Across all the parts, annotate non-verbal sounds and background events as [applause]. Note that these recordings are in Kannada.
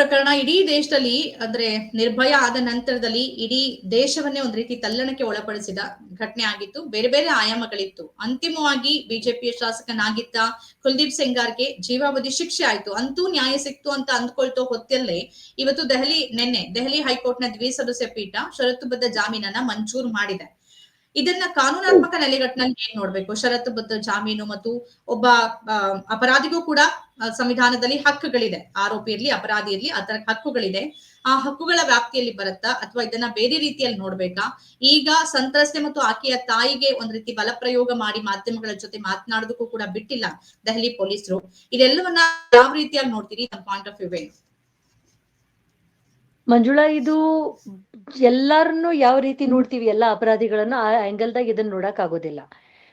ಪ್ರಕರಣ ಇಡೀ ದೇಶದಲ್ಲಿ ಅಂದ್ರೆ ನಿರ್ಭಯ ಆದ ನಂತರದಲ್ಲಿ ಇಡೀ ದೇಶವನ್ನೇ ಒಂದ್ ರೀತಿ ತಲ್ಲಣಕ್ಕೆ ಒಳಪಡಿಸಿದ ಘಟನೆ ಆಗಿತ್ತು. ಬೇರೆ ಬೇರೆ ಆಯಾಮಗಳಿತ್ತು. ಅಂತಿಮವಾಗಿ ಬಿಜೆಪಿಯ ಶಾಸಕನಾಗಿದ್ದ ಕುಲ್ದೀಪ್ ಸೆಂಗಾರ್ಗೆ ಜೀವಾವಧಿ ಶಿಕ್ಷೆ ಆಯ್ತು. ಅಂತೂ ನ್ಯಾಯ ಸಿಕ್ತು ಅಂತ ಅಂದ್ಕೊಳ್ತೋ ಹೊತ್ತಲ್ಲೇ ಇವತ್ತು ದೆಹಲಿ, ನಿನ್ನೆ ದೆಹಲಿ ಹೈಕೋರ್ಟ್ನ ದ್ವಿಸದಸ್ಯ ಪೀಠ ಷರತ್ತುಬದ್ಧ ಜಾಮೀನನ್ನ ಮಂಜೂರು ಮಾಡಿದೆ. ಇದನ್ನ ಕಾನೂನಾತ್ಮಕ ನೆಲೆಗಟ್ಟಿನಲ್ಲಿ ಏನ್ ನೋಡ್ಬೇಕು? ಷರತ್ತುಬದ್ಧ ಜಾಮೀನು ಮತ್ತು ಒಬ್ಬ ಆ, ಅಪರಾಧಿಗೂ ಕೂಡ ಸಂವಿಧಾನದಲ್ಲಿ ಹಕ್ಕುಗಳಿದೆ. ಆರೋಪಿ ಇರ್ಲಿ ಅಪರಾಧಿ ಇರ್ಲಿ ಅದರ ಹಕ್ಕುಗಳಿದೆ. ಆ ಹಕ್ಕುಗಳ ವ್ಯಾಪ್ತಿಯಲ್ಲಿ ಬರುತ್ತಾ ಅಥವಾ ಇದನ್ನ ಬೇರೆ ರೀತಿಯಲ್ಲಿ ನೋಡ್ಬೇಕಾ? ಈಗ ಸಂತ್ರಸ್ತೆ ಮತ್ತು ಆಕೆಯ ತಾಯಿಗೆ ಒಂದ್ ರೀತಿ ಬಲಪ್ರಯೋಗ ಮಾಡಿ ಮಾಧ್ಯಮಗಳ ಜೊತೆ ಮಾತನಾಡೋದಕ್ಕೂ ಕೂಡ ಬಿಟ್ಟಿಲ್ಲ ದೆಹಲಿ ಪೊಲೀಸರು. ಇದೆಲ್ಲವನ್ನ ಯಾವ ರೀತಿಯಾಗಿ ನೋಡ್ತೀರಿ? ನಮ್ಮ ಪಾಯಿಂಟ್ ಆಫ್ ವ್ಯೂ ಮಂಜುಳಾ ಇದು ಎಲ್ಲಾರನ್ನು ಯಾವ ರೀತಿ ನೋಡ್ತೀವಿ ಎಲ್ಲ ಅಪರಾಧಿಗಳನ್ನ ಆ ಆಂಗಲ್ದಾಗ ಇದನ್ನ ನೋಡಕ್ ಆಗೋದಿಲ್ಲ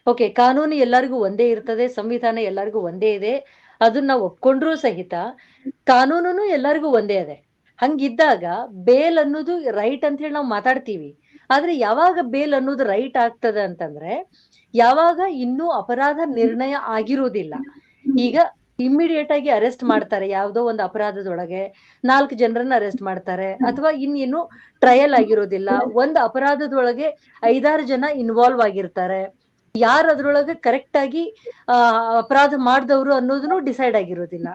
ಓಕೆ ಕಾನೂನು ಎಲ್ಲರಿಗೂ ಒಂದೇ ಇರ್ತದೆ ಸಂವಿಧಾನ ಎಲ್ಲರಿಗೂ ಒಂದೇ ಇದೆ ಅದನ್ನ ನಾವು ಒಪ್ಕೊಂಡ್ರೂ ಸಹಿತ ಕಾನೂನು ಎಲ್ಲರಿಗೂ ಒಂದೇ ಇದೆ ಹಂಗಿದ್ದಾಗ ಬೇಲ್ ಅನ್ನೋದು ರೈಟ್ ಅಂತ ಹೇಳಿ ನಾವು ಮಾತಾಡ್ತೀವಿ. ಆದ್ರೆ ಯಾವಾಗ ಬೇಲ್ ಅನ್ನೋದು ರೈಟ್ ಆಗ್ತದೆ ಅಂತಂದ್ರೆ ಯಾವಾಗ ಇನ್ನೂ ಅಪರಾಧ ನಿರ್ಣಯ ಆಗಿರೋದಿಲ್ಲ. ಈಗ ಇಮ್ಮಿಡಿಯೇಟ್ ಆಗಿ ಅರೆಸ್ಟ್ ಮಾಡ್ತಾರೆ, ಯಾವ್ದೋ ಒಂದು ಅಪರಾಧದೊಳಗೆ ನಾಲ್ಕು ಜನರನ್ನ ಅರೆಸ್ಟ್ ಮಾಡ್ತಾರೆ ಅಥವಾ ಇನ್ನೇನು ಟ್ರಯಲ್ ಆಗಿರೋದಿಲ್ಲ. ಒಂದು ಅಪರಾಧದೊಳಗೆ ಐದಾರು ಜನ ಇನ್ವಾಲ್ವ್ ಆಗಿರ್ತಾರೆ. ಯಾರು ಅದ್ರೊಳಗೆ ಕರೆಕ್ಟ್ ಆಗಿ ಅಪರಾಧ ಮಾಡಿದವರು ಅನ್ನೋದನ್ನು ಡಿಸೈಡ್ ಆಗಿರೋದಿಲ್ಲ.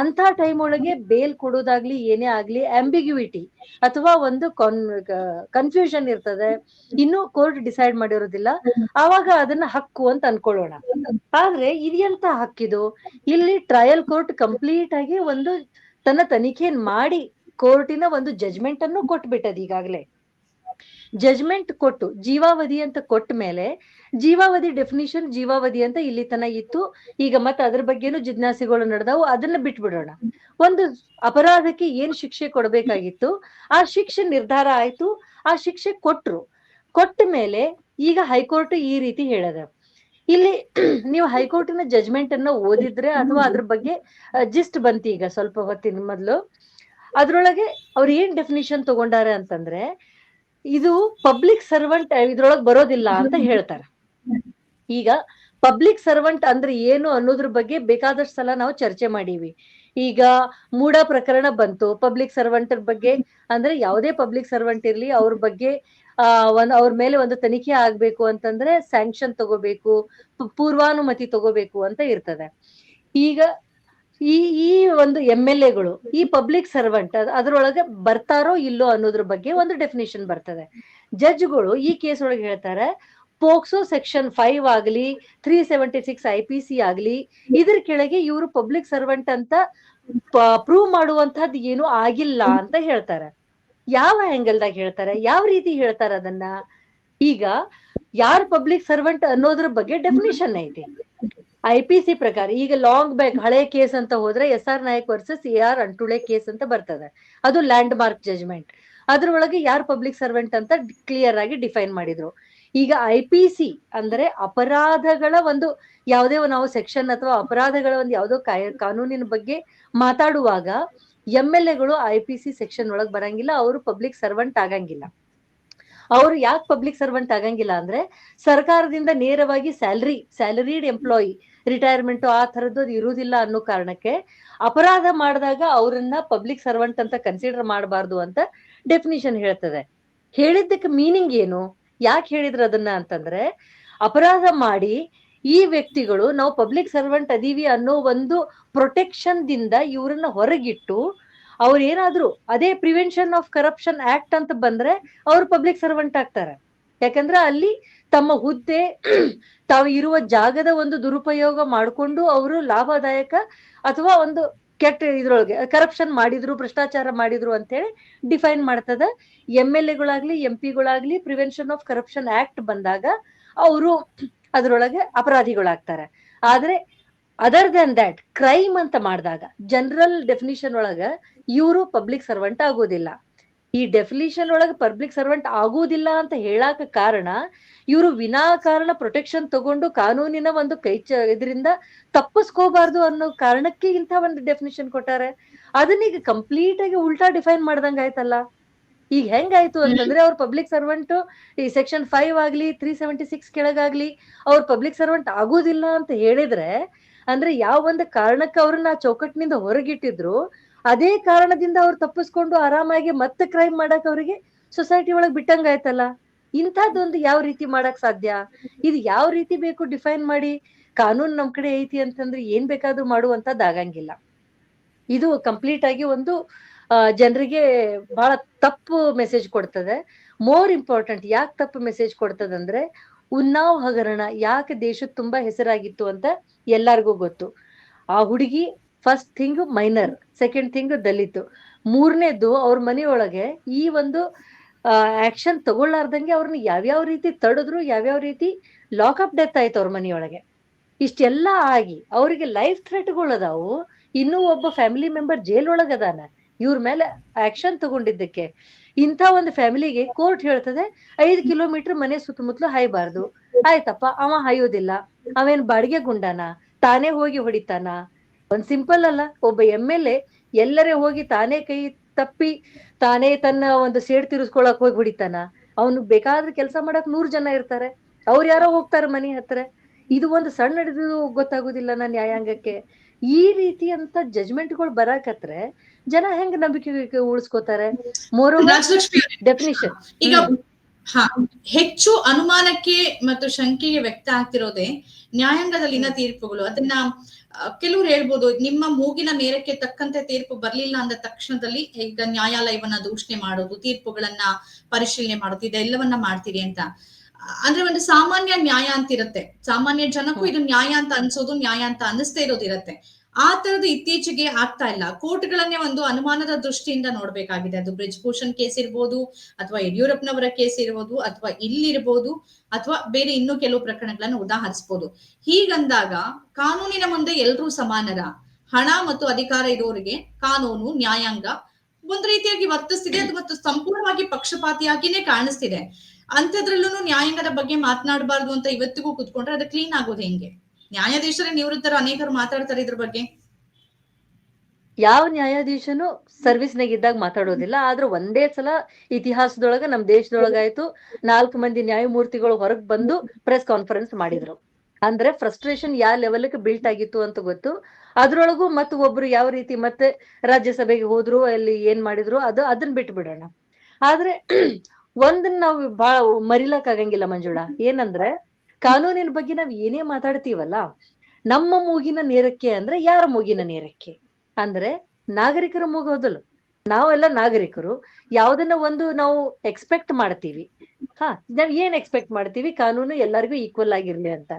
ಅಂತ ಟೈಮ್ ಒಳಗೆ ಬೇಲ್ ಕೊಡೋದಾಗ್ಲಿ, ಏನೇ ಆಗ್ಲಿ ಆಂಬಿಗ್ಯುವಿಟಿ ಅಥವಾ ಒಂದು ಕಾನ್ ಕನ್ಫ್ಯೂಷನ್ ಇರ್ತದೆ. ಇನ್ನು ಕೋರ್ಟ್ ಡಿಸೈಡ್ ಮಾಡಿರೋದಿಲ್ಲ. ಆವಾಗ ಅದನ್ನ ಹಕ್ಕು ಅಂತ ಅನ್ಕೊಳ್ಳೋಣ. ಆದ್ರೆ ಇದೆಂತ ಹಕ್ಕಿದು ಇಲ್ಲಿ ಟ್ರಯಲ್ ಕೋರ್ಟ್ ಕಂಪ್ಲೀಟ್ ಆಗಿ ಒಂದು ತನ್ನ ತನಿಖೆನ್ ಮಾಡಿ ಕೋರ್ಟಿನ ಒಂದು ಜಜ್ಮೆಂಟ್ ಅನ್ನು ಕೊಟ್ಬಿಟ್ಟದ ಈಗಾಗ್ಲೇ. ಜಜ್ಮೆಂಟ್ ಕೊಟ್ಟು, ಜೀವಾವಧಿ ಅಂತ ಕೊಟ್ಟ ಮೇಲೆ, ಜೀವಾವಧಿ ಡೆಫಿನಿಷನ್ ಜೀವಾವಧಿ ಅಂತ ಇಲ್ಲಿ ತನ ಇತ್ತು. ಈಗ ಮತ್ತೆ ಅದ್ರ ಬಗ್ಗೆನೂ ಜಿಜ್ಞಾಸೆಗಳು ನಡೆದವು. ಅದನ್ನ ಬಿಟ್ಬಿಡೋಣ. ಒಂದು ಅಪರಾಧಕ್ಕೆ ಏನ್ ಶಿಕ್ಷೆ ಕೊಡ್ಬೇಕಾಗಿತ್ತು? ಆ ಶಿಕ್ಷೆ ನಿರ್ಧಾರ ಆಯ್ತು. ಆ ಶಿಕ್ಷೆ ಕೊಟ್ರು. ಕೊಟ್ಟ ಮೇಲೆ ಈಗ ಹೈಕೋರ್ಟ್ ಈ ರೀತಿ ಹೇಳದ. ಇಲ್ಲಿ [clears throat] ನೀವು ಹೈಕೋರ್ಟಿನ ಜಜ್ಮೆಂಟ್ ಅನ್ನ ಓದಿದ್ರೆ ಅಥವಾ ಅದ್ರ ಬಗ್ಗೆ ಜಿಸ್ಟ್ ಬಂತು ಈಗ ಸ್ವಲ್ಪ ಹೊತ್ತಿನ ಮೊದ್ಲು. ಅದ್ರೊಳಗೆ ಅವ್ರು ಏನ್ ಡೆಫಿನಿಷನ್ ತಗೊಂಡಾರೆ ಅಂತಂದ್ರೆ ಇದು ಪಬ್ಲಿಕ್ ಸರ್ವೆಂಟ್ ಇದ್ರೊಳಗ್ ಬರೋದಿಲ್ಲ ಅಂತ ಹೇಳ್ತಾರೆ. ಈಗ ಪಬ್ಲಿಕ್ ಸರ್ವೆಂಟ್ ಅಂದ್ರೆ ಏನು ಅನ್ನೋದ್ರ ಬಗ್ಗೆ ಬೇಕಾದಷ್ಟು ಸಲ ನಾವು ಚರ್ಚೆ ಮಾಡೀವಿ. ಈಗ ಮೂಡ ಪ್ರಕರಣ ಬಂತು. ಪಬ್ಲಿಕ್ ಸರ್ವೆಂಟ್ ಬಗ್ಗೆ ಅಂದ್ರೆ ಯಾವುದೇ ಪಬ್ಲಿಕ್ ಸರ್ವೆಂಟ್ ಇರ್ಲಿ ಅವ್ರ ಬಗ್ಗೆ ಆ ಒಂದ್ ಅವ್ರ ಮೇಲೆ ಒಂದು ತನಿಖೆ ಆಗ್ಬೇಕು ಅಂತಂದ್ರೆ ಸ್ಯಾಂಕ್ಷನ್ ತಗೋಬೇಕು ಪೂರ್ವಾನುಮತಿ ತಗೋಬೇಕು ಅಂತ ಇರ್ತದೆ. ಈಗ ಈ ಈ ಒಂದು ಎಂ ಎಲ್ ಎಗಳು ಈ ಪಬ್ಲಿಕ್ ಸರ್ವೆಂಟ್ ಅದ್ರೊಳಗೆ ಬರ್ತಾರೋ ಇಲ್ಲೋ ಅನ್ನೋದ್ರ ಬಗ್ಗೆ ಒಂದು ಡೆಫಿನೇಷನ್ ಬರ್ತದೆ. ಜಡ್ಜ್ಗಳು ಈ ಕೇಸ್ ಒಳಗೆ ಹೇಳ್ತಾರೆ ಪೋಕ್ಸೋ ಸೆಕ್ಷನ್ ಫೈವ್ ಆಗ್ಲಿ three seventy six I P C ಆಗ್ಲಿ, ಇದ್ರ ಕೆಳಗೆ ಇವರು ಪಬ್ಲಿಕ್ ಸರ್ವೆಂಟ್ ಅಂತ ಪ್ರೂವ್ ಮಾಡುವಂತಹದ್ದು ಏನು ಆಗಿಲ್ಲ ಅಂತ ಹೇಳ್ತಾರೆ. ಯಾವ ಆಂಗಲ್ದಾಗ ಹೇಳ್ತಾರೆ? ಯಾವ ರೀತಿ ಹೇಳ್ತಾರೆ ಅದನ್ನ? ಈಗ ಯಾರ್ ಪಬ್ಲಿಕ್ ಸರ್ವೆಂಟ್ ಅನ್ನೋದ್ರ ಬಗ್ಗೆ ಡೆಫಿನೇಷನ್ ಐತಿ. ಐ ಪಿ ಸಿ ಪ್ರಕಾರ ಈಗ ಲಾಂಗ್ ಬ್ಯಾಕ್ ಹಳೆ ಕೇಸ್ ಅಂತ ಹೋದ್ರೆ S R Nayak versus A R Antulay case ಅಂತ ಬರ್ತದೆ. ಅದು ಲ್ಯಾಂಡ್ ಮಾರ್ಕ್ ಜಜ್ಮೆಂಟ್ ಅದ್ರೊಳಗೆ ಯಾರ್ ಪಬ್ಲಿಕ್ ಸರ್ವೆಂಟ್ ಅಂತ ಕ್ಲಿಯರ್ ಆಗಿ ಡಿಫೈನ್ ಮಾಡಿದ್ರು. ಈಗ ಐ ಪಿ ಸಿ ಅಂದ್ರೆ ಅಪರಾಧಗಳ ಒಂದು ಯಾವುದೇ ನಾವು ಸೆಕ್ಷನ್ ಅಥವಾ ಅಪರಾಧಗಳ ಒಂದು ಯಾವುದೋ ಕಾನೂನಿನ ಬಗ್ಗೆ ಮಾತಾಡುವಾಗ ಎಂ ಎಲ್ ಎಗಳು ಐ ಪಿ ಸಿ ಸೆಕ್ಷನ್ ಒಳಗ್ ಬರಂಗಿಲ್ಲ, ಅವರು ಪಬ್ಲಿಕ್ ಸರ್ವೆಂಟ್ ಆಗಂಗಿಲ್ಲ. ಅವ್ರು ಯಾಕೆ ಪಬ್ಲಿಕ್ ಸರ್ವೆಂಟ್ ಆಗಂಗಿಲ್ಲ ಅಂದ್ರೆ ಸರ್ಕಾರದಿಂದ ನೇರವಾಗಿ ಸ್ಯಾಲರಿ ಸ್ಯಾಲರಿಡ್ ಎಂಪ್ಲಾಯಿ ರಿಟೈರ್ಮೆಂಟ್ ಆ ಥರದ್ದು ಅದು ಇರುವುದಿಲ್ಲ ಅನ್ನೋ ಕಾರಣಕ್ಕೆ ಅಪರಾಧ ಮಾಡಿದಾಗ ಅವರನ್ನ ಪಬ್ಲಿಕ್ ಸರ್ವೆಂಟ್ ಅಂತ ಕನ್ಸಿಡರ್ ಮಾಡಬಾರ್ದು ಅಂತ ಡೆಫಿನಿಷನ್ ಹೇಳ್ತದೆ. ಹೇಳಿದ್ದಕ್ಕೆ ಮೀನಿಂಗ್ ಏನು? ಯಾಕೆ ಹೇಳಿದ್ರು ಅದನ್ನ ಅಂತಂದ್ರೆ ಅಪರಾಧ ಮಾಡಿ ಈ ವ್ಯಕ್ತಿಗಳು ನಾವು ಪಬ್ಲಿಕ್ ಸರ್ವೆಂಟ್ ಅದೀವಿ ಅನ್ನೋ ಒಂದು ಪ್ರೊಟೆಕ್ಷನ್ ದಿಂದ ಇವ್ರನ್ನ ಹೊರಗಿಟ್ಟು ಅವ್ರ ಏನಾದ್ರು ಅದೇ ಪ್ರಿವೆನ್ಷನ್ ಆಫ್ ಕರಪ್ಷನ್ ಆಕ್ಟ್ ಅಂತ ಬಂದ್ರೆ ಅವ್ರು ಪಬ್ಲಿಕ್ ಸರ್ವೆಂಟ್ ಆಗ್ತಾರೆ. ಯಾಕಂದ್ರೆ ಅಲ್ಲಿ ತಮ್ಮ ಹುದ್ದೆ, [clears throat] ತಾವು ಇರುವ ಜಾಗದ ಒಂದು ದುರುಪಯೋಗ ಮಾಡಿಕೊಂಡು ಅವರು ಲಾಭದಾಯಕ ಅಥವಾ ಒಂದು ಕೆಟ್ಟ ಇದ್ರೊಳಗೆ ಕರಪ್ಷನ್ ಮಾಡಿದ್ರು, ಭ್ರಷ್ಟಾಚಾರ ಮಾಡಿದ್ರು ಅಂತೇಳಿ ಡಿಫೈನ್ ಮಾಡ್ತದ. ಎಂ ಎಲ್ ಎಗಳಾಗ್ಲಿ, ಎಂ ಪಿಗಳಾಗ್ಲಿ ಪ್ರಿವೆನ್ಷನ್ ಆಫ್ ಕರಪ್ಷನ್ ಆಕ್ಟ್ ಬಂದಾಗ ಅವರು [clears throat] ಅದರೊಳಗೆ ಅಪರಾಧಿಗಳಾಗ್ತಾರೆ. ಆದ್ರೆ ಅದರ್ ದನ್ ದಟ್ ಕ್ರೈಮ್ ಅಂತ ಮಾಡಿದಾಗ ಜನರಲ್ ಡೆಫಿನಿಷನ್ ಒಳಗ ಇವರು ಪಬ್ಲಿಕ್ ಸರ್ವೆಂಟ್ ಆಗೋದಿಲ್ಲ. ಈ ಡೆಫಿನಿಷನ್ ಒಳಗೆ ಪಬ್ಲಿಕ್ ಸರ್ವೆಂಟ್ ಆಗೋದಿಲ್ಲ ಅಂತ ಹೇಳಾಕ ಕಾರಣ ಇವರು ವಿನಾಕಾರಣ ಪ್ರೊಟೆಕ್ಷನ್ ತಗೊಂಡು ಕಾನೂನಿನ ಒಂದು ಕೈ ಚ ಇದರಿಂದ ತಪ್ಪಿಸ್ಕೋಬಾರ್ದು ಅನ್ನೋ ಕಾರಣಕ್ಕೆ ಇಂಥ ಒಂದು ಡೆಫಿನಿಷನ್ ಕೊಟ್ಟಾರೆ. ಅದನ್ನೀಗ ಕಂಪ್ಲೀಟ್ ಆಗಿ ಉಲ್ಟಾ ಡಿಫೈನ್ ಮಾಡ್ದಂಗ ಆಯ್ತಲ್ಲ. ಈಗ ಹೆಂಗಾಯ್ತು ಅಂತಂದ್ರೆ ಅವ್ರ ಪಬ್ಲಿಕ್ ಸರ್ವೆಂಟ್ ಈ ಸೆಕ್ಷನ್ ಫೈವ್ ಆಗ್ಲಿ ತ್ರೀ ಸೆವೆಂಟಿ ಸಿಕ್ಸ್ ಕೆಳಗಾಗ್ಲಿ ಅವ್ರ ಪಬ್ಲಿಕ್ ಸರ್ವೆಂಟ್ ಆಗೋದಿಲ್ಲ ಅಂತ ಹೇಳಿದ್ರೆ ಅಂದ್ರೆ ಯಾವ ಒಂದು ಕಾರಣಕ್ಕೆ ಅವ್ರನ್ನ ಆ ಚೌಕಟ್ಟಿನಿಂದ ಹೊರಗಿಟ್ಟಿದ್ರು ಅದೇ ಕಾರಣದಿಂದ ಅವ್ರು ತಪ್ಪಿಸ್ಕೊಂಡು ಆರಾಮಾಗಿ ಮತ್ತೆ ಕ್ರೈಮ್ ಮಾಡಕ್ ಅವರಿಗೆ ಸೊಸೈಟಿ ಒಳಗ್ ಬಿಟ್ಟಂಗಾಯ್ತಲ್ಲ ಇಂಥದ್ದೊಂದು ಯಾವ ರೀತಿ ಮಾಡಕ್ ಸಾಧ್ಯ? ಇದು ಯಾವ ರೀತಿ ಬೇಕು ಡಿಫೈನ್ ಮಾಡಿ ಕಾನೂನು ನಮ್ ಕಡೆ ಐತಿ ಅಂತಂದ್ರೆ ಏನ್ ಬೇಕಾದ್ರೂ ಮಾಡುವಂತದ್ದು ಆಗಂಗಿಲ್ಲ. ಇದು ಕಂಪ್ಲೀಟ್ ಆಗಿ ಒಂದು ಜನರಿಗೆ ಬಹಳ ತಪ್ಪು ಮೆಸೇಜ್ ಕೊಡ್ತದೆ. ಮೋರ್ ಇಂಪಾರ್ಟೆಂಟ್ ಯಾಕೆ ತಪ್ಪು ಮೆಸೇಜ್ ಕೊಡ್ತದಂದ್ರೆ ಉನ್ನಾವ್ ಹಗರಣ ಯಾಕೆ ದೇಶದ ತುಂಬಾ ಹೆಸರಾಗಿತ್ತು ಅಂತ ಎಲ್ಲಾರ್ಗೂ ಗೊತ್ತು. ಆ ಹುಡುಗಿ first thing minor second thing Dalit. ಮೂರನೇದು ಅವ್ರ ಮನೆಯೊಳಗೆ ಈ ಒಂದು ಆಕ್ಷನ್ ತಗೊಳ್ಳಾರ್ದಂಗೆ ಅವ್ರನ್ನ ಯಾವ್ಯಾವ ರೀತಿ ತಡೆದ್ರು, ಯಾವ್ಯಾವ ರೀತಿ ಲಾಕಪ್ ಡೆತ್ ಆಯ್ತು ಅವ್ರ ಮನೆಯೊಳಗೆ. ಇಷ್ಟೆಲ್ಲ ಆಗಿ ಅವರಿಗೆ ಲೈಫ್ ಥ್ರೆಟ್ಗಳದಾವು ಇನ್ನೂ ಒಬ್ಬ ಫ್ಯಾಮಿಲಿ ಮೆಂಬರ್ ಜೈಲ್ ಒಳಗದಾನ ಇವ್ರ ಮೇಲೆ ಆಕ್ಷನ್ ತಗೊಂಡಿದ್ದಕ್ಕೆ. ಇಂಥ ಒಂದು ಫ್ಯಾಮಿಲಿಗೆ ಕೋರ್ಟ್ ಹೇಳ್ತದೆ, ಐದು ಕಿಲೋಮೀಟರ್ ಮನೆ ಸುತ್ತಮುತ್ತಲು ಹಾಯ್ಬಾರ್ದು. ಆಯ್ತಪ್ಪ, ಅವ ಹಾಯೋದಿಲ್ಲ. ಅವೇನ್ ಬಾಡಿಗೆ ಗುಂಡಾನ? ತಾನೇ ಹೋಗಿ ಹೊಡಿತಾನ? ಒಂದ್ ಸಿಂಪಲ್ ಅಲ್ಲ ಒಬ್ಬ ಎಂ ಎಲ್ ಎ ಎಲ್ಲರೇ ಹೋಗಿ ತಾನೇ ಕೈ ತಪ್ಪಿ ತಾನೇ ತನ್ನ ಒಂದು ಸೇಡ್ ತಿರ್ಸ್ಕೊಳಕ್ ಹೋಗಿ ಹೊಡಿತಾನ ಅವನು ಬೇಕಾದ್ರೆ ಕೆಲಸ ಮಾಡಕ್ ನೂರ್ ಜನ ಇರ್ತಾರೆ. ಅವ್ರು ಯಾರೋ ಹೋಗ್ತಾರೆ ಮನೆ ಹತ್ರ. ಇದು ಒಂದು ಸಣ್ಣ ಹಿಡಿದು ಗೊತ್ತಾಗುದಿಲ್ಲ ನಾ ನ್ಯಾಯಾಂಗಕ್ಕೆ. ಈ ರೀತಿಯಂತ ಜಜ್ಮೆಂಟ್ಗಳು ಬರಾಕತ್ರೆ ಜನ ಹೆಂಗ್ ನಂಬಿಕೆ ಉಳಿಸ್ಕೋತಾರೆ ಮೋರ್ ಡೆಫಿನಿಷನ್ ಈಗ ಹೆಚ್ಚು ಅನುಮಾನಕ್ಕೆ ಮತ್ತು ಶಂಕೆಗೆ ವ್ಯಕ್ತ ಆಗ್ತಿರೋದೇ ನ್ಯಾಯಾಂಗದಲ್ಲಿನ ತೀರ್ಪುಗಳು. ಅದನ್ನ ಕೆಲವರು ಹೇಳ್ಬೋದು ನಿಮ್ಮ ಮೂಗಿನ ನೇರಕ್ಕೆ ತಕ್ಕಂತೆ ತೀರ್ಪು ಬರ್ಲಿಲ್ಲ ಅಂದ ತಕ್ಷಣದಲ್ಲಿ ಈಗ ನ್ಯಾಯಾಲಯವನ್ನ ದೂಷಣೆ ಮಾಡೋದು ತೀರ್ಪುಗಳನ್ನ ಪರಿಶೀಲನೆ ಮಾಡೋದು ಇದೆಲ್ಲವನ್ನ ಮಾಡ್ತೀರಿ ಅಂತ. ಅಂದ್ರೆ ಒಂದು ಸಾಮಾನ್ಯ ನ್ಯಾಯ ಅಂತ ಇರುತ್ತೆ ಸಾಮಾನ್ಯ ಜನಕ್ಕೂ ಇದು ನ್ಯಾಯ ಅಂತ ಅನ್ಸೋದು ನ್ಯಾಯ ಅಂತ ಇರೋದು ಇರೋದಿರತ್ತೆ. ಆ ತರದ್ದು ಇತ್ತೀಚೆಗೆ ಆಗ್ತಾ ಇಲ್ಲ. ಕೋರ್ಟ್ಗಳನ್ನೇ ಒಂದು ಅನುಮಾನದ ದೃಷ್ಟಿಯಿಂದ ನೋಡ್ಬೇಕಾಗಿದೆ. ಅದು ಬ್ರಿಜ್ ಭೂಷಣ್ ಕೇಸ್ ಇರ್ಬೋದು, ಅಥವಾ ಯಡಿಯೂರಪ್ಪನವರ ಕೇಸ್ ಇರ್ಬೋದು, ಅಥವಾ ಇಲ್ಲಿರ್ಬೋದು, ಅಥವಾ ಬೇರೆ ಇನ್ನೂ ಕೆಲವು ಪ್ರಕರಣಗಳನ್ನು ಉದಾಹರಿಸಬಹುದು ಹೀಗಂದಾಗ ಕಾನೂನಿನ ಮುಂದೆ ಎಲ್ಲರೂ ಸಮಾನರ? ಹಣ ಮತ್ತು ಅಧಿಕಾರ ಇರೋರಿಗೆ ಕಾನೂನು, ನ್ಯಾಯಾಂಗ ಒಂದು ರೀತಿಯಾಗಿ ವರ್ತಿಸ್ತಿದೆ, ಅದು ಮತ್ತು ಸಂಪೂರ್ಣವಾಗಿ ಪಕ್ಷಪಾತಿಯಾಗಿನೇ ಕಾಣಿಸ್ತಿದೆ. ಅಂಥದ್ರಲ್ಲೂ ನ್ಯಾಯಾಂಗದ ಬಗ್ಗೆ ಮಾತನಾಡಬಾರ್ದು ಅಂತ ಇವತ್ತಿಗೂ ಕುತ್ಕೊಂಡ್ರೆ ಅದು ಕ್ಲೀನ್ ಆಗೋದು ಹೆಂಗೆ? ನ್ಯಾಯಾಧೀಶರೇ ನಿವೃತ್ತರು ಅನೇಕರು ಮಾತಾಡ್ತಾರೆ ಇದ್ರ ಬಗ್ಗೆ. ಯಾವ ನ್ಯಾಯಾಧೀಶನು ಸರ್ವಿಸ್ನಾಗ ಇದ್ದಾಗ ಮಾತಾಡೋದಿಲ್ಲ, ಆದ್ರೆ ಒಂದೇ ಸಲ ಇತಿಹಾಸದೊಳಗ ನಮ್ ದೇಶದೊಳಗಾಯ್ತು ನಾಲ್ಕು ಮಂದಿ ನ್ಯಾಯಮೂರ್ತಿಗಳು ಹೊರಗ್ ಬಂದು ಪ್ರೆಸ್ ಕಾನ್ಫರೆನ್ಸ್ ಮಾಡಿದ್ರು. ಅಂದ್ರೆ ಫ್ರಸ್ಟ್ರೇಷನ್ ಯಾವ ಲೆವೆಲ್ಗೆ ಬಿಲ್ಟ್ ಆಗಿತ್ತು ಅಂತ ಗೊತ್ತು. ಅದ್ರೊಳಗೂ ಮತ್ತೆ ಒಬ್ರು ಯಾವ ರೀತಿ ಮತ್ತೆ ರಾಜ್ಯಸಭೆಗೆ ಹೋದ್ರು, ಅಲ್ಲಿ ಏನ್ ಮಾಡಿದ್ರು, ಅದು ಅದನ್ನ ಬಿಟ್ಟು ಬಿಡೋಣ ಆದ್ರೆ ಒಂದನ್ನ ನಾವು ಬಹಳ ಮರಿಲಕ್ ಆಗಂಗಿಲ್ಲ ಮಂಜುಳಾ. ಏನಂದ್ರೆ ಕಾನೂನಿನ ಬಗ್ಗೆ ನಾವ್ ಏನೇ ಮಾತಾಡ್ತೀವಲ್ಲ, ನಮ್ಮ ಮೂಗಿನ ನೇರಕ್ಕೆ ಅಂದ್ರೆ ಯಾರ ಮೂಗಿನ ನೇರಕ್ಕೆ? ಅಂದ್ರೆ ನಾಗರಿಕರ ಮೂಗೋದಲು ನಾವೆಲ್ಲ ನಾಗರಿಕರು, ಯಾವ್ದನ್ನ ಒಂದು ನಾವು ಎಕ್ಸ್ಪೆಕ್ಟ್ ಮಾಡ್ತೀವಿ. ಹಾ, ನಾವ್ ಏನ್ ಎಕ್ಸ್ಪೆಕ್ಟ್ ಮಾಡ್ತೀವಿ? ಕಾನೂನು ಎಲ್ಲರಿಗೂ ಈಕ್ವಲ್ ಆಗಿರ್ಲಿ ಅಂತ.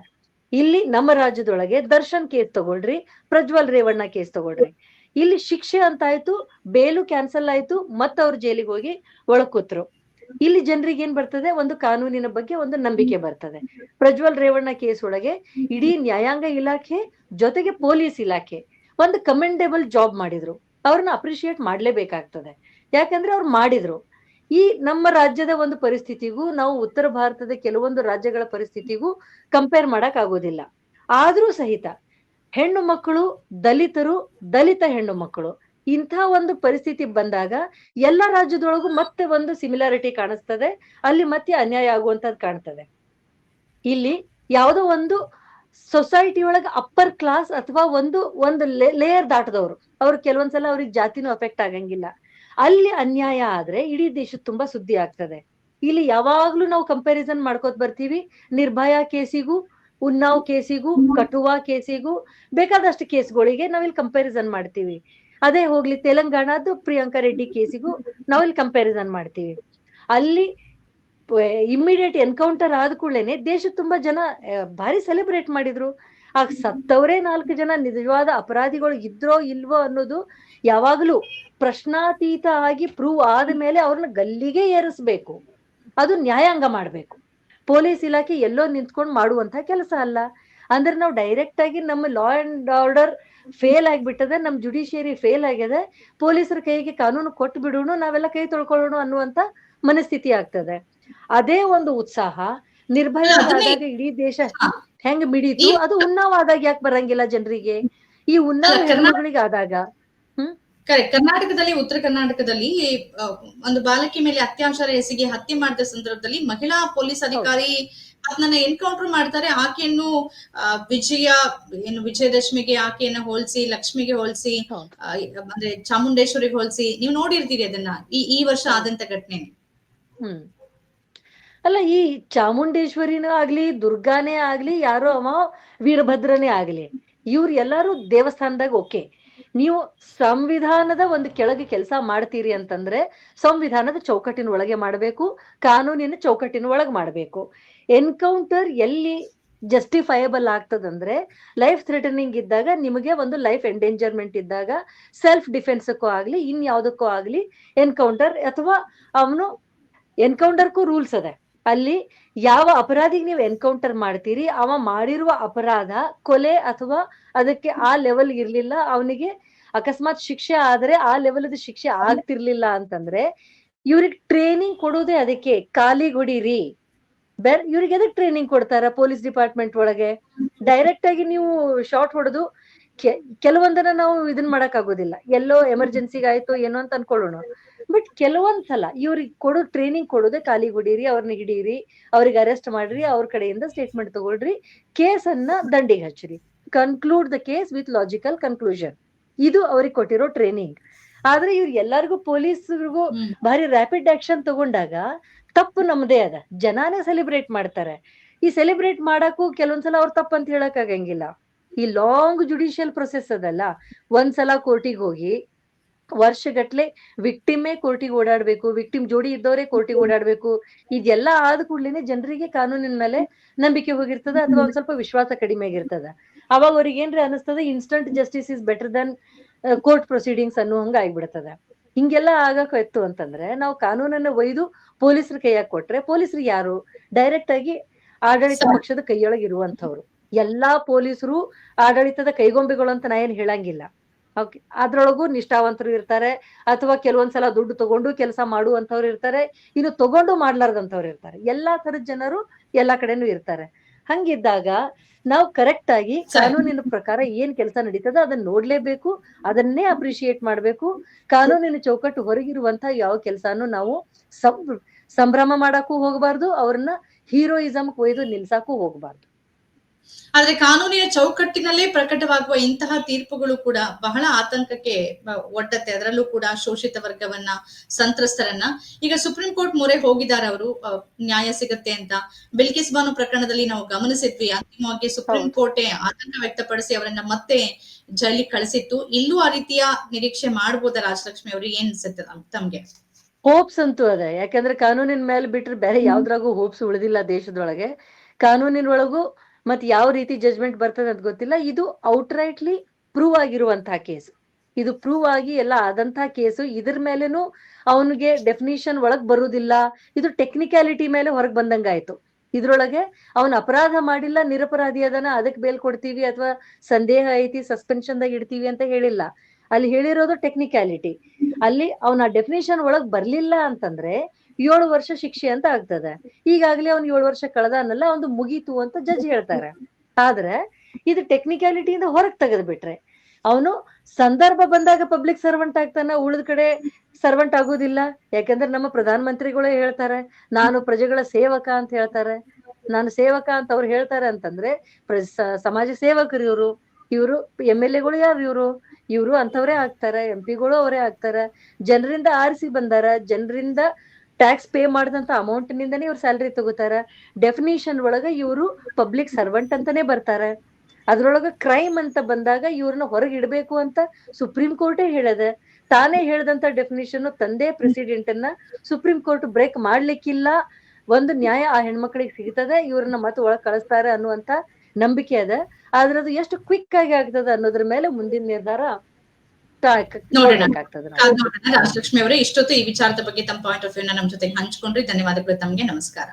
ಇಲ್ಲಿ ನಮ್ಮ ರಾಜ್ಯದೊಳಗೆ ದರ್ಶನ್ ಕೇಸ್ ತಗೊಳ್ರಿ, ಪ್ರಜ್ವಲ್ ರೇವಣ್ಣ ಕೇಸ್ ತಗೊಳ್ರಿ. ಇಲ್ಲಿ ಶಿಕ್ಷೆ ಅಂತ ಆಯ್ತು ಬೇಲು ಕ್ಯಾನ್ಸಲ್ ಆಯ್ತು ಮತ್ತ ಅವ್ರ ಜೈಲಿಗೆ ಹೋಗಿ ಒಳಕೂತ್ರು ಕೂತ್ರು. ಇಲ್ಲಿ ಜನರಿಗೆ ಏನ್ ಬರ್ತದೆ? ಒಂದು ಕಾನೂನಿನ ಬಗ್ಗೆ ಒಂದು ನಂಬಿಕೆ ಬರ್ತದೆ. ಪ್ರಜ್ವಲ್ ರೇವಣ್ಣ ಕೇಸ್ ಒಳಗೆ ಇಡೀ ನ್ಯಾಯಾಂಗ ಇಲಾಖೆ ಜೊತೆಗೆ ಪೊಲೀಸ್ ಇಲಾಖೆ ಒಂದು ಕಮೆಂಡೇಬಲ್ ಜಾಬ್ ಮಾಡಿದ್ರು. ಅವ್ರನ್ನ ಅಪ್ರಿಶಿಯೇಟ್ ಮಾಡ್ಲೇಬೇಕಾಗ್ತದೆ. ಯಾಕಂದ್ರೆ ಅವ್ರು ಮಾಡಿದ್ರು. ಈ ನಮ್ಮ ರಾಜ್ಯದ ಒಂದು ಪರಿಸ್ಥಿತಿಗೂ, ನಾವು ಉತ್ತರ ಭಾರತದ ಕೆಲವೊಂದು ರಾಜ್ಯಗಳ ಪರಿಸ್ಥಿತಿಗೂ ಕಂಪೇರ್ ಮಾಡಕ್ ಆಗೋದಿಲ್ಲ ಆದ್ರೂ ಸಹಿತ ಹೆಣ್ಣು ಮಕ್ಕಳು ದಲಿತರು, ದಲಿತ ಹೆಣ್ಣು ಮಕ್ಕಳು. ಇಂಥ ಒಂದು ಪರಿಸ್ಥಿತಿ ಬಂದಾಗ ಎಲ್ಲ ರಾಜ್ಯದೊಳಗೂ ಮತ್ತೆ ಒಂದು ಸಿಮಿಲಾರಿಟಿ ಕಾಣಿಸ್ತದೆ. ಅಲ್ಲಿ ಮತ್ತೆ ಅನ್ಯಾಯ ಆಗುವಂತದ್ದು ಕಾಣ್ತದೆ. ಇಲ್ಲಿ ಯಾವುದೋ ಒಂದು ಸೊಸೈಟಿ ಒಳಗೆ ಅಪ್ಪರ್ ಕ್ಲಾಸ್ ಅಥವಾ ಒಂದು ಒಂದು ಲೇಯರ್ ದಾಟದವ್ರು. ಅವ್ರು ಕೆಲವೊಂದ್ಸಲ ಅವ್ರಿಗೆ ಜಾತಿನೂ ಅಫೆಕ್ಟ್ ಆಗಂಗಿಲ್ಲ. ಅಲ್ಲಿ ಅನ್ಯಾಯ ಆದ್ರೆ ಇಡೀ ದೇಶ ತುಂಬಾ ಸುದ್ದಿ ಆಗ್ತದೆ. ಇಲ್ಲಿ ಯಾವಾಗ್ಲೂ ನಾವು ಕಂಪ್ಯಾರಿಸನ್ ಮಾಡ್ಕೋತ ಬರ್ತೀವಿ. ನಿರ್ಭಯ ಕೇಸಿಗೂ, ಉನ್ನಾವ್ ಕೇಸಿಗೂ, ಕಟುವಾ ಕೇಸಿಗೂ ಬೇಕಾದಷ್ಟು ಕೇಸ್ಗಳಿಗೆ ನಾವಿಲ್ಲಿ ಕಂಪ್ಯಾರಿಸನ್ ಮಾಡ್ತೀವಿ. ಅದೇ ಹೋಗ್ಲಿ ತೆಲಂಗಾಣದ್ದು ಪ್ರಿಯಾಂಕಾ ರೆಡ್ಡಿ ಕೇಸಿಗೂ ನಾವಿಲ್ಲಿ ಕಂಪ್ಯಾರಿಸನ್ ಮಾಡ್ತೀವಿ. ಅಲ್ಲಿ ಇಮ್ಮಿಡಿಯೇಟ್ ಎನ್ಕೌಂಟರ್ ಆದ ಕೂಡಲೇನೆ ದೇಶ ತುಂಬಾ ಜನ ಭಾರಿ ಸೆಲೆಬ್ರೇಟ್ ಮಾಡಿದ್ರು. ಆ ಸತ್ತವರೇ ನಾಲ್ಕು ಜನ ನಿಜವಾದ ಅಪರಾಧಿಗಳು ಇದ್ರೋ ಇಲ್ವೋ ಅನ್ನೋದು ಯಾವಾಗಲೂ ಪ್ರಶ್ನಾತೀತ ಆಗಿ ಪ್ರೂವ್ ಆದ ಮೇಲೆ ಅವ್ರನ್ನ ಗಲ್ಲಿಗೆ ಏರಿಸ್ಬೇಕು. ಅದು ನ್ಯಾಯಾಂಗ ಮಾಡ್ಬೇಕು. ಪೊಲೀಸ್ ಇಲಾಖೆ ಎಲ್ಲೋ ನಿಂತ್ಕೊಂಡು ಮಾಡುವಂತ ಕೆಲಸ ಅಲ್ಲ. ಅಂದ್ರೆ ನಾವು ಡೈರೆಕ್ಟ್ ಆಗಿ ನಮ್ಮ ಲಾ ಅಂಡ್ ಆರ್ಡರ್ ಫೇಲ್ ಆಗ್ಬಿಟ್ಟದ ನಮ್ ಜುಡಿಷಿಯರಿ ಫೇಲ್ ಆಗಿದೆ ಪೊಲೀಸರ ಕೈಗೆ ಕಾನೂನು ಕೊಟ್ಟು ಬಿಡೋಣ ನಾವೆಲ್ಲ ಕೈ ತೊಳ್ಕೊಳ್ಳೋಣ ಅನ್ನುವಂತ ಮನಸ್ಥಿತಿ ಆಗ್ತದೆ. ಅದೇ ಒಂದು ಉತ್ಸಾಹ ನಿರ್ಭಯ ಆದಾಗ ಇಡೀ ದೇಶ ಹೆಂಗ್ ಮಿಡೀತು ಅದು ಉನ್ನಾವ್ ಆದಾಗ ಯಾಕೆ ಬರಂಗಿಲ್ಲ ಜನರಿಗೆ? ಈ ಉನ್ನಾವ್ ಹೆಣ್ಮಗಳಿಗೆ ಆದಾಗ. ಕರೆಕ್ಟ್. ಕರ್ನಾಟಕದಲ್ಲಿ ಉತ್ತರ ಕರ್ನಾಟಕದಲ್ಲಿ ಒಂದು ಬಾಲಕಿ ಮೇಲೆ ಅತ್ಯಾಚಾರ ಎಸಗಿ ಹತ್ಯೆ ಮಾಡಿದ ಸಂದರ್ಭದಲ್ಲಿ ಮಹಿಳಾ ಪೊಲೀಸ್ ಅಧಿಕಾರಿ ಆತನನ್ನ ಎನ್ಕೌಂಟರ್ ಮಾಡ್ತಾರೆ. ಆಕೆಯನ್ನು ವಿಜಯ ಏನು ವಿಜಯದಶಮಿಗೆ ಆಕೆಯನ್ನು ಹೋಲಿಸಿ ಲಕ್ಷ್ಮಿಗೆ ಹೋಲಿಸಿ. ಅಂದ್ರೆ ಚಾಮುಂಡೇಶ್ವರಿಗೆ ಹೋಲಿಸಿ ನೀವು ನೋಡಿರ್ತೀರಿ ಅದನ್ನ ಈ ಈ ವರ್ಷ ಆದಂತ ಘಟನೆ. ಹ್ಮ್. ಅಲ್ಲ ಈ ಚಾಮುಂಡೇಶ್ವರಿನೂ ಆಗ್ಲಿ ದುರ್ಗಾನೇ ಆಗ್ಲಿ ಯಾರೋ ಅಮ್ಮ ವೀರಭದ್ರನೇ ಆಗ್ಲಿ ಇವ್ರು ಎಲ್ಲಾರು ದೇವಸ್ಥಾನದಾಗ ಓಕೆ. ನೀವು ಸಂವಿಧಾನದ ಒಂದು ಕೆಳಗೆ ಕೆಲಸ ಮಾಡ್ತೀರಿ ಅಂತಂದ್ರೆ ಸಂವಿಧಾನದ ಚೌಕಟ್ಟಿನ ಒಳಗೆ ಮಾಡಬೇಕು ಕಾನೂನಿನ ಚೌಕಟ್ಟಿನ ಒಳಗೆ ಮಾಡಬೇಕು. ಎನ್ಕೌಂಟರ್ ಎಲ್ಲಿ ಜಸ್ಟಿಫೈಯಬಲ್ ಆಗ್ತದಂದ್ರೆ ಲೈಫ್ ಥ್ರೆಟನಿಂಗ್ ಇದ್ದಾಗ ನಿಮಗೆ ಒಂದು ಲೈಫ್ ಎಂಡೇಂಜರ್ಮೆಂಟ್ ಇದ್ದಾಗ ಸೆಲ್ಫ್ ಡಿಫೆನ್ಸ್ಕ್ಕೂ ಆಗ್ಲಿ ಇನ್ ಯಾವ್ದಕ್ಕೂ ಆಗ್ಲಿ ಎನ್ಕೌಂಟರ್ ಅಥವಾ ಅವನು ಎನ್ಕೌಂಟರ್ಗೂ ರೂಲ್ಸ್ ಅದೆ. ಅಲ್ಲಿ ಯಾವ ಅಪರಾಧಿಗೆ ನೀವು ಎನ್ಕೌಂಟರ್ ಮಾಡ್ತೀರಿ, ಅವ ಮಾಡಿರುವ ಅಪರಾಧ ಕೊಲೆ ಅಥವಾ ಅದಕ್ಕೆ ಆ ಲೆವೆಲ್ ಇರ್ಲಿಲ್ಲ, ಅವನಿಗೆ ಅಕಸ್ಮಾತ್ ಶಿಕ್ಷೆ ಆದ್ರೆ ಆ ಲೆವೆಲ್ ಶಿಕ್ಷೆ ಆಗ್ತಿರ್ಲಿಲ್ಲ ಅಂತಂದ್ರೆ ಇವ್ರಿಗೆ ಟ್ರೈನಿಂಗ್ ಕೊಡೋದೇ ಅದಕ್ಕೆ, ಖಾಲಿ ಹೊಡೀರಿ. ಬೇರೆ ಇವ್ರಿಗೆ ಎದಕ್ ಟ್ರೈನಿಂಗ್ ಕೊಡ್ತಾರ ಪೊಲೀಸ್ ಡಿಪಾರ್ಟ್ಮೆಂಟ್ ಒಳಗೆ? ಡೈರೆಕ್ಟ್ ಆಗಿ ನೀವು ಶಾರ್ಟ್ ಹೊಡೆದು ಕೆಲವೊಂದನ್ನ ನಾವು ಇದನ್ ಮಾಡಕ್ ಆಗೋದಿಲ್ಲ ಎಲ್ಲೋ ಎಮರ್ಜೆನ್ಸಿಗೆ ಆಯ್ತು ಏನೋ ಅಂತ ಅನ್ಕೊಳ್ಳೋಣ. ಬಟ್ ಕೆಲವೊಂದ್ಸಲ ಇವ್ರಿಗೆ ಕೊಡೋ ಟ್ರೈನಿಂಗ್ ಕೊಡೋದೇ ಕಾಲಿಗೆ ಹೊಡೀರಿ ಅವ್ರನ್ನ ಹಿಡೀರಿ ಅವ್ರಿಗೆ ಅರೆಸ್ಟ್ ಮಾಡ್ರಿ ಅವ್ರ ಕಡೆಯಿಂದ ಸ್ಟೇಟ್ಮೆಂಟ್ ತಗೊಳ್ರಿ ಕೇಸ್ ಅನ್ನ ದಂಡಿಗೆ ಹಚ್ಚ್ರಿ. Conclude the case with logical conclusion ಇದು ಅವ್ರಿಗೆ ಕೊಟ್ಟಿರೋ ಟ್ರೈನಿಂಗ್ ಆದ್ರೆ ಇವ್ರು ಎಲ್ಲರಿಗೂ ಪೊಲೀಸರಿಗೂ ಹ್ಮ್. ಭಾರಿ ರ್ಯಾಪಿಡ್ ಆಕ್ಷನ್ ತಗೊಂಡಾಗ ತಪ್ಪು ನಮ್ದೇ ಅದ. ಜನಾನೇ ಸೆಲೆಬ್ರೇಟ್ ಮಾಡ್ತಾರೆ. ಈ ಸೆಲೆಬ್ರೇಟ್ ಮಾಡಕ್ಕೂ ಕೆಲವೊಂದ್ಸಲ ಅವ್ರ ತಪ್ಪು ಅಂತ ಹೇಳಕ್ ಆಗಂಗಿಲ್ಲ. ಈ ಲಾಂಗ್ ಜುಡಿಷಿಯಲ್ ಪ್ರೊಸೆಸ್ ಅದಲ್ಲ. ಒಂದ್ಸಲ ಕೋರ್ಟಿಗೆ ಹೋಗಿ ವರ್ಷಗಟ್ಲೆ ವಿಕ್ಟಿಮೇ ಕೋರ್ಟಿಗೆ ಓಡಾಡ್ಬೇಕು ವಿಕ್ಟಿಮ್ ಜೋಡಿ ಇದ್ದವರೇ ಕೋರ್ಟಿಗೆ ಓಡಾಡ್ಬೇಕು, ಇದೆಲ್ಲ ಆದ ಕೂಡ್ಲೇನೆ ಜನರಿಗೆ ಕಾನೂನಿನ ಮೇಲೆ ನಂಬಿಕೆ ಹೋಗಿರ್ತದ ಅಥವಾ ಒಂದ್ ಸ್ವಲ್ಪ ವಿಶ್ವಾಸ ಕಡಿಮೆ ಆಗಿರ್ತದ. ಅವಾಗ ಅವ್ರಿಗೆ ಏನ್ರಿ ಅನಿಸ್ತದ instant justice is better than court proceedings ಅನ್ನೋ ಹಂಗ ಆಗ್ಬಿಡ್ತದ. ಹಿಂಗೆಲ್ಲ ಆಗಕ್ಕಾಯ್ತು ಅಂತಂದ್ರೆ ನಾವು ಕಾನೂನನ್ನ ಒಯ್ದು ಪೊಲೀಸರ ಕೈಯಾಗ ಕೊಟ್ರೆ ಪೊಲೀಸರು ಯಾರು? ಡೈರೆಕ್ಟ್ ಆಗಿ ಆಡಳಿತ ಪಕ್ಷದ ಕೈಯೊಳಗೆ ಇರುವಂತವ್ರು ಎಲ್ಲಾ ಪೊಲೀಸರು ಆಡಳಿತದ ಕೈಗೊಂಬೆಗಳು ಅಂತ ನಾ ಏನ್ ಹೇಳಂಗಿಲ್ಲ. ಅದ್ರೊಳಗೂ ನಿಷ್ಠಾವಂತರು ಇರ್ತಾರೆ ಅಥವಾ ಕೆಲವೊಂದ್ಸಲ ದುಡ್ಡು ತಗೊಂಡು ಕೆಲಸ ಮಾಡುವಂತವ್ರು ಇರ್ತಾರೆ ಇನ್ನು ತಗೊಂಡು ಮಾಡ್ಲಾರ್ದಂತವ್ರು ಇರ್ತಾರೆ. ಎಲ್ಲಾ ತರದ ಜನರು ಎಲ್ಲಾ ಕಡೆನೂ ಇರ್ತಾರೆ. ಹಂಗಿದ್ದಾಗ ನಾವು ಕರೆಕ್ಟ್ ಆಗಿ ಕಾನೂನಿನ ಪ್ರಕಾರ ಏನ್ ಕೆಲಸ ನಡೀತದ ಅದನ್ನ ನೋಡ್ಲೇಬೇಕು ಅದನ್ನೇ ಅಪ್ರಿಶಿಯೇಟ್ ಮಾಡ್ಬೇಕು. ಕಾನೂನಿನ ಚೌಕಟ್ಟು ಹೊರಗಿರುವಂತ ಯಾವ ಕೆಲಸನೂ ನಾವು ಸಂಭ್ರಮ ಮಾಡಕ್ಕೂ ಹೋಗಬಾರ್ದು ಅವ್ರನ್ನ ಹೀರೋಯಿಸಮ್ ಒಯ್ದು ನಿಲ್ಸಾಕು ಹೋಗಬಾರ್ದು. ಆದ್ರೆ ಕಾನೂನಿನ ಚೌಕಟ್ಟಿನಲ್ಲೇ ಪ್ರಕಟವಾಗುವ ಇಂತಹ ತೀರ್ಪುಗಳು ಕೂಡ ಬಹಳ ಆತಂಕಕ್ಕೆ ಒಡ್ಡತ್ತೆ. ಅದರಲ್ಲೂ ಕೂಡ ಶೋಷಿತ ವರ್ಗವನ್ನ ಸಂತ್ರಸ್ತರನ್ನ. ಈಗ ಸುಪ್ರೀಂ ಕೋರ್ಟ್ ಮೊರೆ ಹೋಗಿದ್ದಾರೆ ಅವರು. ನ್ಯಾಯ ಸಿಗತ್ತೆ ಅಂತ. ಬಿಲ್ಕಿಸ್ ಬಾನು ಪ್ರಕರಣದಲ್ಲಿ ನಾವು ಗಮನಿಸಿದ್ವಿ. ಅಂತಿಮವಾಗಿ ಸುಪ್ರೀಂ ಕೋರ್ಟ್ ಕೋರ್ಟೇ ಆತಂಕ ವ್ಯಕ್ತಪಡಿಸಿ ಅವರನ್ನ ಮತ್ತೆ ಜೈಲಿಗೆ ಕಳಿಸಿತ್ತು. ಇಲ್ಲೂ ಆ ರೀತಿಯ ನಿರೀಕ್ಷೆ ಮಾಡಬಹುದು ರಾಜಲಕ್ಷ್ಮಿ ಅವರು? ಏನ್ ಅನ್ಸುತ್ತೆ ತಮ್ಗೆ? ಹೋಪ್ಸ್ ಅಂತೂ ಅದೇ. ಯಾಕಂದ್ರೆ ಕಾನೂನಿನ ಮೇಲೆ ಬಿಟ್ರೆ ಬೇರೆ ಯಾವ್ದ್ರಾಗೂ ಹೋಪ್ಸ್ ಉಳಿದಿಲ್ಲ ದೇಶದೊಳಗೆ ಕಾನೂನಿನ ಒಳಗೂ ಮತ್ ಯಾವ ರೀತಿ ಜಜ್ಮೆಂಟ್ ಬರ್ತದೆ ಅಂತ ಗೊತ್ತಿಲ್ಲ. ಇದು ಔಟ್ರೈಟ್ಲಿ ಪ್ರೂವ್ ಆಗಿರುವಂತಹ ಕೇಸ್ ಇದು ಪ್ರೂವ್ ಆಗಿ ಎಲ್ಲ ಆದಂತಹ ಕೇಸು ಇದ್ರ ಮೇಲೇನು ಅವನಿಗೆ ಡೆಫಿನಿಷನ್ ಒಳಗ್ ಬರುವುದಿಲ್ಲ ಇದು ಟೆಕ್ನಿಕ್ಯಾಲಿಟಿ ಮೇಲೆ ಹೊರಗ್ ಬಂದಂಗಾಯ್ತು ಇದ್ರೊಳಗೆ ಅವನ್ ಅಪರಾಧ ಮಾಡಿಲ್ಲ, ನಿರಪರಾಧಿ ಅದನ್ನ ಅದಕ್ ಬೇಲ್ ಕೊಡ್ತೀವಿ ಅಥವಾ ಸಂದೇಹ ಐತಿ ಸಸ್ಪೆನ್ಷನ್ ದಾಗ ಇಡ್ತೀವಿ ಅಂತ ಹೇಳಿಲ್ಲ. ಅಲ್ಲಿ ಹೇಳಿರೋದು ಟೆಕ್ನಿಕ್ಯಾಲಿಟಿ ಅಲ್ಲಿ ಅವನ ಡೆಫಿನೇಷನ್ ಒಳಗ್ ಬರ್ಲಿಲ್ಲ ಅಂತಂದ್ರೆ ಏಳು ವರ್ಷ ಶಿಕ್ಷೆ ಅಂತ ಆಗ್ತದೆ. ಈಗಾಗಲೇ ಅವ್ನು ಏಳು ವರ್ಷ ಕಳೆದನಲ್ಲ ಒಂದು ಮುಗೀತು ಅಂತ ಜಜ್ ಹೇಳ್ತಾರೆ. ಆದ್ರೆ ಇದು ಟೆಕ್ನಿಕ್ಯಾಲಿಟಿಯಿಂದ ಹೊರಗೆ ತೆಗೆದು ಬಿಟ್ರೆ ಅವನು ಸಂದರ್ಭ ಬಂದಾಗ ಪಬ್ಲಿಕ್ ಸರ್ವೆಂಟ್ ಆಗ್ತಾನ, ಉಳಿದ ಕಡೆ ಸರ್ವೆಂಟ್ ಆಗೋದಿಲ್ಲ. ಯಾಕಂದ್ರೆ ನಮ್ಮ ಪ್ರಧಾನ ಮಂತ್ರಿಗಳೇ ಹೇಳ್ತಾರೆ, ನಾನು ಪ್ರಜೆಗಳ ಸೇವಕ ಅಂತ ಹೇಳ್ತಾರೆ. ನಾನು ಸೇವಕ ಅಂತ ಅವ್ರು ಹೇಳ್ತಾರೆ ಅಂತಂದ್ರೆ ಸಮಾಜ ಸೇವಕರು ಇವರು. ಇವರು ಎಂ ಎಲ್ ಎಗಳು ಯಾರು ಇವರು? ಇವರು ಅಂತವ್ರೇ ಆಗ್ತಾರೆ ಎಂ ಪಿಗಳು ಅವರೇ ಆಗ್ತಾರೆ. ಜನರಿಂದ ಆರಿಸಿ ಬಂದಾರ, ಜನರಿಂದ ಟ್ಯಾಕ್ಸ್ ಪೇ ಮಾಡಿದಂತ ಅಮೌಂಟ್ ನಿಂದನೇ ಇವ್ರು ಸ್ಯಾಲ್ರಿ ತಗೋತಾರ. ಡೆಫಿನೇಷನ್ ಒಳಗ ಇವರು ಪಬ್ಲಿಕ್ ಸರ್ವೆಂಟ್ ಅಂತಾನೆ ಬರ್ತಾರ. ಅದ್ರೊಳಗ ಕ್ರೈಮ್ ಅಂತ ಬಂದಾಗ ಇವ್ರನ್ನ ಹೊರಗೆ ಇಡಬೇಕು ಅಂತ ಸುಪ್ರೀಂ ಕೋರ್ಟೇ ಹೇಳದ. ತಾನೇ ಹೇಳದಂತ ಡೆಫಿನೇಷನ್ ತಂದೆ ಪ್ರೆಸಿಡೆಂಟ್ ಅನ್ನ ಸುಪ್ರೀಂ ಕೋರ್ಟ್ ಬ್ರೇಕ್ ಮಾಡ್ಲಿಕ್ಕಿಲ್ಲ. ಒಂದು ನ್ಯಾಯ ಆ ಹೆಣ್ಮಕ್ಳಿಗೆ ಸಿಗ್ತದೆ, ಇವ್ರನ್ನ ಮತ್ತೆ ಒಳಗ್ ಕಳಿಸ್ತಾರೆ ಅನ್ನುವಂತ ನಂಬಿಕೆ ಅದ. ಆದ್ರೆ ಅದು ಎಷ್ಟು ಕ್ವಿಕ್ ಆಗಿ ಆಗ್ತದ ಅನ್ನೋದ್ರ ಮೇಲೆ ಮುಂದಿನ ನಿರ್ಧಾರ ನೋಡೋಣ. ನೋಡೋಣ ರಾಜಲಕ್ಷ್ಮಿ ಅವರೇ ಇಷ್ಟೊತ್ತು ಈ ವಿಚಾರದ ಬಗ್ಗೆ ತಮ್ಮ ಪಾಯಿಂಟ್ ಆಫ್ ವ್ಯೂ ನಮ್ಮ ಜೊತೆ ಹಂಚ್ಕೊಂಡ್ರಿ. ಧನ್ಯವಾದಗಳು ತಮ್ಗೆ. ನಮಸ್ಕಾರ.